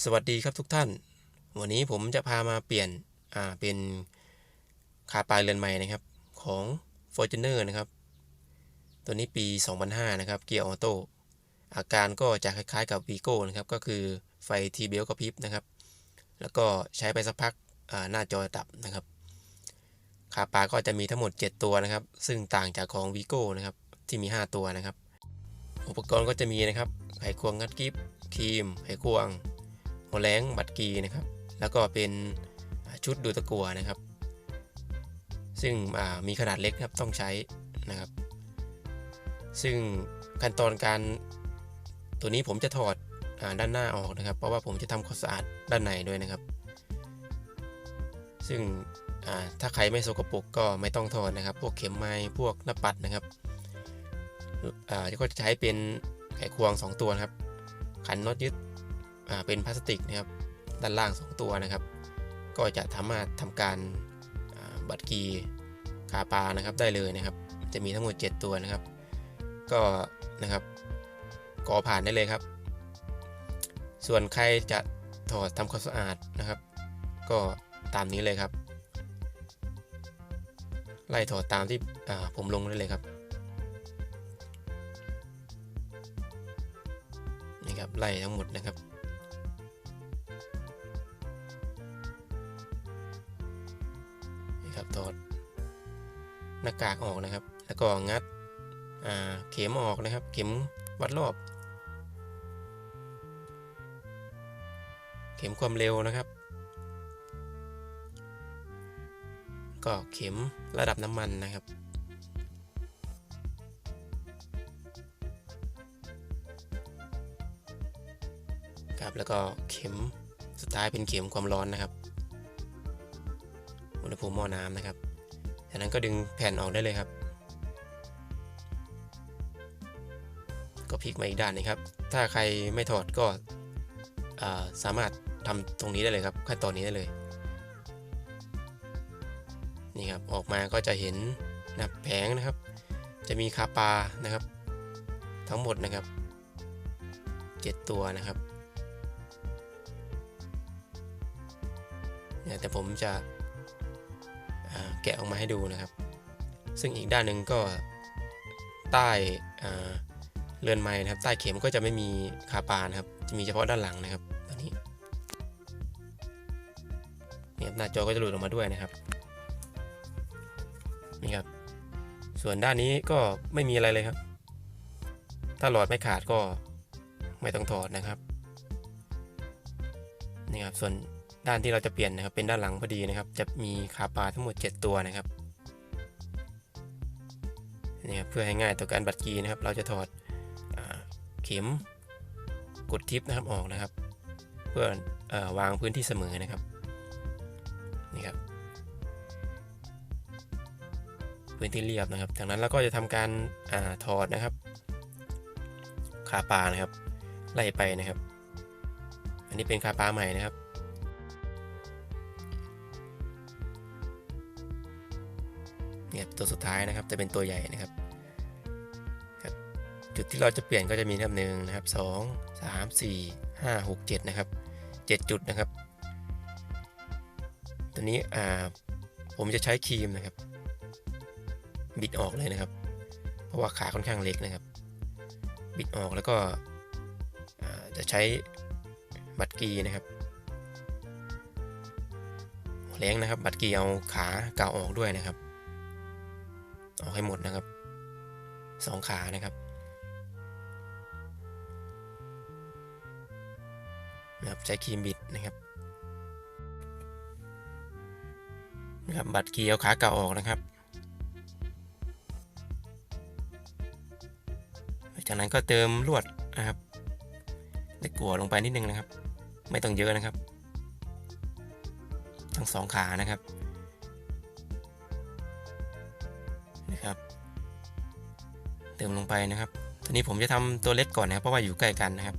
สวัสดีครับทุกท่าน วันนี้ผมจะพามาเปลี่ยนอ่าเป็นคาปลายเรือนใหม่นะครับของ Fortuner นะครับ ตัวนี้ปี 2005 นะครับ เกียร์ออโต้อาการก็จะคล้ายๆกับ Vigo นะครับ ก็คือไฟทีเบลกระพริบนะครับ แล้วก็ใช้ไปสักพักอ่าหน้าจอดับนะครับคาปลาก็จะมีทั้งหมด 7 ตัวนะครับ ซึ่งต่างจากของ Vigo นะครับที่มี 5 ตัวนะครับ อุปกรณ์ก็จะมีนะครับไขควงงัดกิฟครีมไขควง หัวแรงบัตรกีนะครับ แล้วก็เป็นชุดดูตะกัวนะครับ ซึ่งมีขนาดเล็กครับต้องใช้นะครับ ซึ่งขั้นตอนการตัวนี้ผมจะถอดอด้านหน้าออกนะครับ เพราะว่าผมจะทำความสะอาดด้านในด้วยนะครับ ซึ่งถ้าใครไม่สกปรกก็ไม่ต้องถอดนะครับ พวกเข็มไม้พวกหน้าปัดนะครับก็จะใช้เป็นไขควง 2 ตัวนะครับ ขันน็อตยึด เป็นพลาสติกนะครับด้านล่าง 2 ตัวนะครับ ก็จะสามารถทำการบัตรกีคาปานะครับได้เลยนะครับ จะมีทั้งหมด 7 ตัวนะครับ ก็นะครับกอผ่านได้เลยครับ ส่วนใครจะถอดทำความสะอาดนะครับ ก็ตามนี้เลยครับ ไล่ถอดตามที่ผมลงได้เลยครับนี่ครับไล่ทั้งหมดนะครับ ถอดหน้ากากออกนะครับ แล้วก็งัดเข็มออกนะครับ เข็มวัดรอบ เข็มความเร็วนะครับ ก็เข็มระดับน้ำมันนะครับครับแล้วก็เข็มสุดท้ายเป็นเข็มความร้อนนะครับ ณหภูมิหม้อน้ำนะครับจากนั้นก็ดึงแผ่นออกได้เลยครับ ก็พลิกมาอีกด้านนึงครับ ถ้าใครไม่ถอดก็สามารถทำตรงนี้ได้เลยครับ ขั้นตอนนี้ได้เลย นี่ครับ ออกมาก็จะเห็นนะแผงนะครับ จะมีคาปานะครับ ทั้งหมดนะครับ 7 ตัวนะครับแต่ผมจะ แกะออกมาให้ดูนะครับ ซึ่งอีกด้านหนึ่งก็ใต้เรือนไม้นะครับ ใต้เข็มก็จะไม่มีคาปานะครับ จะมีเฉพาะด้านหลังนะครับตอนนี้นี่หน้าจอก็จะหลุดออกมาด้วยนะครับนี่ครับ ส่วนด้านนี้ก็ไม่มีอะไรเลยครับ ถ้าหลอดไม่ขาดก็ไม่ต้องถอดนะครับนี่ครับส่วน ด้านที่เราจะเปลี่ยนนะครับเป็นด้านหลังพอดีนะครับ จะมีคาปาทั้งหมด 7 ตัวนะครับนี่ครับเพื่อให้ง่ายต่อการบัดกีนะครับ เราจะถอดเข็มกดทิปนะครับออกนะครับ เพื่ออวางพื้นที่เสมอนะครับนี่ครับพื้นที่เรียบนะครับ จากนั้นเราก็จะทำการอถอดนะครับคาปานะครับไล่ไปนะครับ อันนี้เป็นคาปาใหม่นะครับ เนี่ยตัวสุดท้ายนะครับจะเป็นตัวใหญ่นะครับจุดที่เราจะเปลี่ยนก็จะมีนับหนึ่งนะครับสองสามสี่ห้าหกเจ็ดนะครับเจ็ดจุดนะครับ ตัวนี้อ่าผมจะใช้ครีมนะครับ บิดออกเลยนะครับ เพราะว่าขาค่อนข้างเล็กนะครับ บิดออกแล้วก็จะใช้บัตรกีนะครับแรงนะครับ บัตรกีเอาขาเก่าออกด้วยนะครับ ออกให้หมดนะครับสองขานะครับนะครับใช้ครีมบิดนะครับนะครับบัตรเกียวขาเก่าออกนะครับ จากนั้นก็เติมลวดนะครับเล็กกัวลงไปนิดนึงนะครับ ไม่ต้องเยอะนะครับ ทั้งสองขานะครับ ติมลงไปนะครับตัวนี้ผมจะทำตัวเล็กก่อนนะครับเพราะว่าอยู่ใกล้กันนะครับ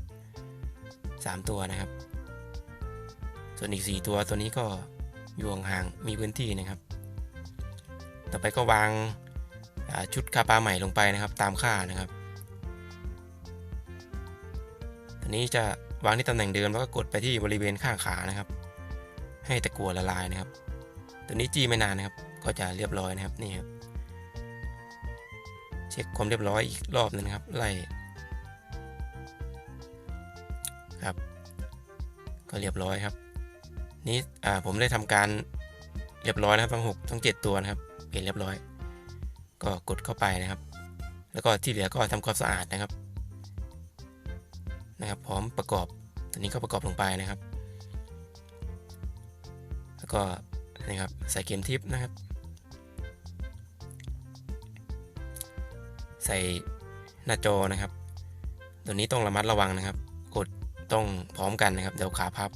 3 ตัวนะครับ ส่วนอีก 4 ตัวตัวนี้ก็อยู่ห่างมีพื้นที่นะครับ ต่อไปก็วางชุดคาปาใหม่ลงไปนะครับ ตามค่านะครับตัวนี้จะวางที่ตำแหน่งเดิมแล้วก็กดไปที่บริเวณข้างขานะครับ ให้ตะกัวละลายนะครับ ตัวนี้จี้ไม่นานนะครับ ก็จะเรียบร้อยนะครับนี่ครับ เช็คความเรียบร้อยอีกรอบหนึงนะครับไล่ครับก็เรียบร้อยครับ นี่อ่าผมได้ทำการเรียบร้อยนะครับทั้งหกทั้งเจ็ดตัวนะครับเปลี่ยนเรียบร้อย ก็กดเข้าไปนะครับ แล้วก็ที่เหลือก็ทำความสะอาดนะครับนะครับ พร้อมประกอบตัวนี้ก็ประกอบลงไปนะครับ แล้วก็นะครับใส่เข็มทิปนะครับ ใส่หน้าจอนะครับ ตัวนี้ต้องระมัดระวังนะครับ กดต้องพร้อมกันนะครับ เดี๋ยวขาพับ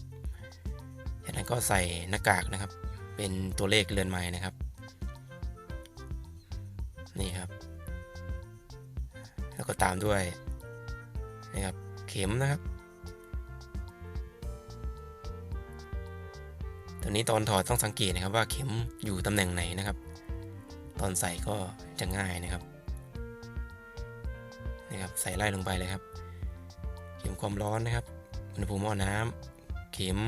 จากนั้นก็ใส่หน้ากากนะครับ เป็นตัวเลขเรือนไม้นะครับ นี่ครับ แล้วก็ตามด้วยนะครับเข็มนะครับ ตัวนี้ตอนถอดต้องสังเกตนะครับว่าเข็มอยู่ตำแหน่งไหนนะครับ ตอนใส่ก็จะง่ายนะครับ นะครับใส่ไล่ลงไปเลยครับ เข็มความร้อนนะครับอุณหภูมิหม้อน้ำเข็ม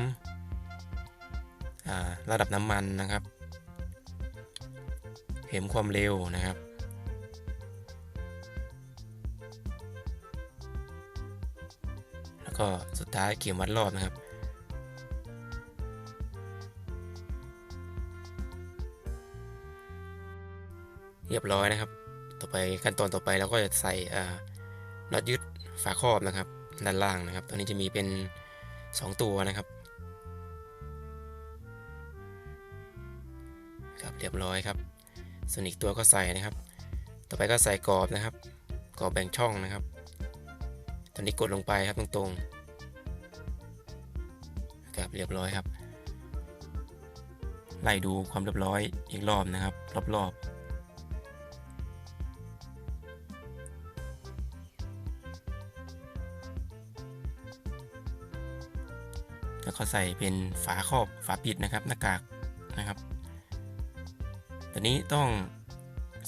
ระดับน้ำมันนะครับ เข็มความเร็วนะครับแล้วก็สุดท้ายเข็มวัดรอบนะครับ เรียบร้อยนะครับ ต่อไปขั้นตอนต่อไปเราก็จะใส่ น็อตยึดฝาครอบนะครับ ด้านล่างนะครับ ตัวนี้จะมีเป็น 2 ตัวนะครับครับเรียบร้อยครับ ส่วนอีกตัวก็ใส่นะครับ ต่อไปก็ใส่กรอบนะครับ กรอบแบ่งช่องนะครับ ตอนนี้กดลงไปครับตรงๆครับเรียบร้อยครับ ไล่ดูความเรียบร้อยอีกรอบนะครับ รอบๆ แล้วก็ใส่เป็นฝาครอบฝาปิดนะครับหน้ากากนะครับตัวนี้ต้อง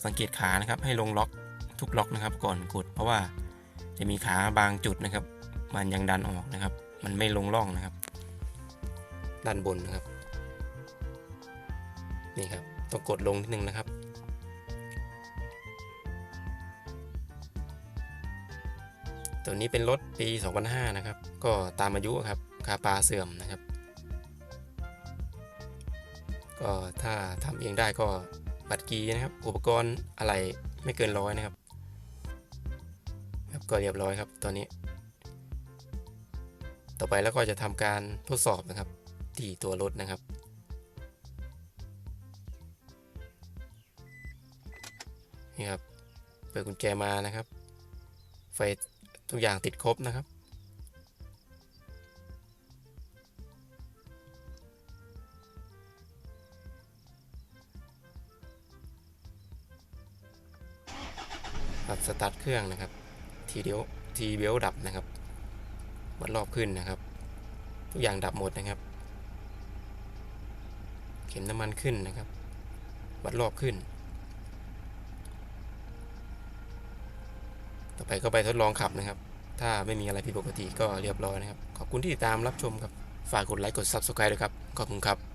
สังเกตขานะครับให้ลงล็อกทุกล็อกนะครับ ก่อนกด เพราะว่าจะมีขาบางจุดนะครับ มันยังดันออกนะครับ มันไม่ลงร่องนะครับ ด้านบนนะครับนี่ครับต้องกดลงนิดนึงนะครับตัวนี้เป็นรถปี 2005 นะครับ ก็ตามอายุครับ คาปลาเสื่อมนะครับ ก็ถ้าทำเองได้ก็บัตรกีนะครับ อุปกรณ์อะไรไม่เกินร้อยนะครับ ครับก็เรียบร้อยครับตอนนี้ ต่อไปแล้วก็จะทำการทดสอบนะครับ ที่ตัวรถนะครับนี่ครับเปิดกุญแจมานะครับ ไฟทุกอย่างติดครบนะครับ ครับสตาร์ทเครื่องนะครับ ทีเดียวทีเบลดับนะครับวัดรอบขึ้นนะครับ ทุกอย่างดับหมดนะครับ เข็มน้ำมันขึ้นนะครับ วัดรอบขึ้น ต่อไปก็ไปทดลองขับนะครับ ถ้าไม่มีอะไรผิดปกติก็เรียบร้อยนะครับ ขอบคุณที่ติดตามรับชมครับ ฝากกดไลค์กด Subscribe ด้วยครับ ขอบคุณครับ